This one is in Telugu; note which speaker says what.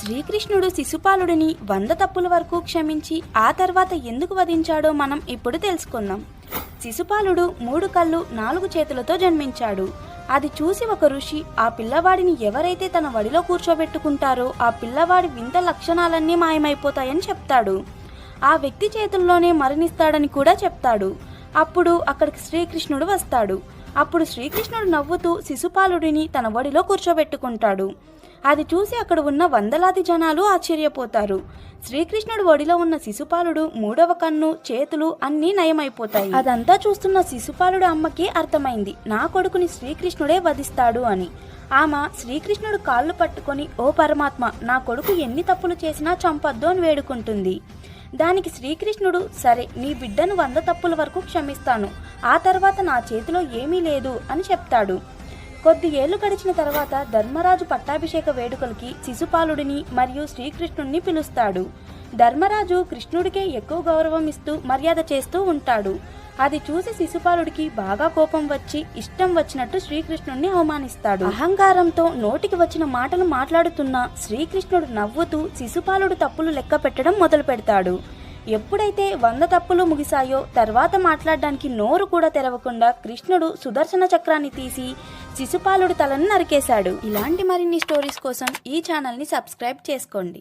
Speaker 1: శ్రీకృష్ణుడు శిశుపాలుడిని వంద తప్పుల వరకు క్షమించి ఆ తర్వాత ఎందుకు వధించాడో మనం ఇప్పుడు తెలుసుకుందాం. శిశుపాలుడు మూడు కళ్ళు నాలుగు చేతులతో జన్మించాడు. అది చూసి ఒక ఋషి ఆ పిల్లవాడిని ఎవరైతే తన వడిలో కూర్చోబెట్టుకుంటారో ఆ పిల్లవాడి వింత లక్షణాలన్నీ మాయమైపోతాయని చెప్తాడు. ఆ వ్యక్తి చేతుల్లోనే మరణిస్తాడని కూడా చెప్తాడు. అప్పుడు అక్కడికి శ్రీకృష్ణుడు వస్తాడు. అప్పుడు శ్రీకృష్ణుడు నవ్వుతూ శిశుపాలుడిని తన ఒడిలో కూర్చోబెట్టుకుంటాడు. అది చూసి అక్కడ ఉన్న వందలాది జనాలు ఆశ్చర్యపోతారు. శ్రీకృష్ణుడు ఒడిలో ఉన్న శిశుపాలుడు మూడవ కన్ను చేతులు అన్నీ నయమైపోతాయి. అదంతా చూస్తున్న శిశుపాలుడు అమ్మకి అర్థమైంది. నా కొడుకుని శ్రీకృష్ణుడే వధిస్తాడు అని. ఆమె శ్రీకృష్ణుడు కాళ్ళు పట్టుకొని ఓ పరమాత్మ నా కొడుకు ఎన్ని తప్పులు చేసినా చంపొద్దు అని వేడుకుంటుంది. దానికి శ్రీకృష్ణుడు సరే నీ బిడ్డను వంద తప్పుల వరకు క్షమిస్తాను. ఆ తర్వాత నా చేతిలో ఏమీ లేదు అని చెప్తాడు. కొద్ది ఏళ్ళు గడిచిన తర్వాత ధర్మరాజు పట్టాభిషేక వేడుకలకి శిశుపాలుడిని మరియు శ్రీకృష్ణుడిని పిలుస్తాడు. ధర్మరాజు కృష్ణుడికే ఎక్కువ గౌరవం ఇస్తూ మర్యాద చేస్తూ ఉంటాడు. అది చూసి శిశుపాలుడికి బాగా కోపం వచ్చి ఇష్టం వచ్చినట్టు శ్రీకృష్ణుడిని అవమానిస్తాడు. అహంకారంతో నోటికి వచ్చిన మాటలు మాట్లాడుతున్న శ్రీకృష్ణుడు నవ్వుతూ శిశుపాలుడు తప్పులు లెక్క పెట్టడం మొదలు పెడతాడు. ఎప్పుడైతే వంద తప్పులు ముగిశాయో తర్వాత మాట్లాడడానికి నోరు కూడా తెరవకుండా కృష్ణుడు సుదర్శన చక్రాన్ని తీసి శిశుపాలుడు తలను నరికేశాడు. ఇలాంటి మరిన్ని స్టోరీస్ కోసం ఈ ఛానల్ని సబ్స్క్రైబ్ చేసుకోండి.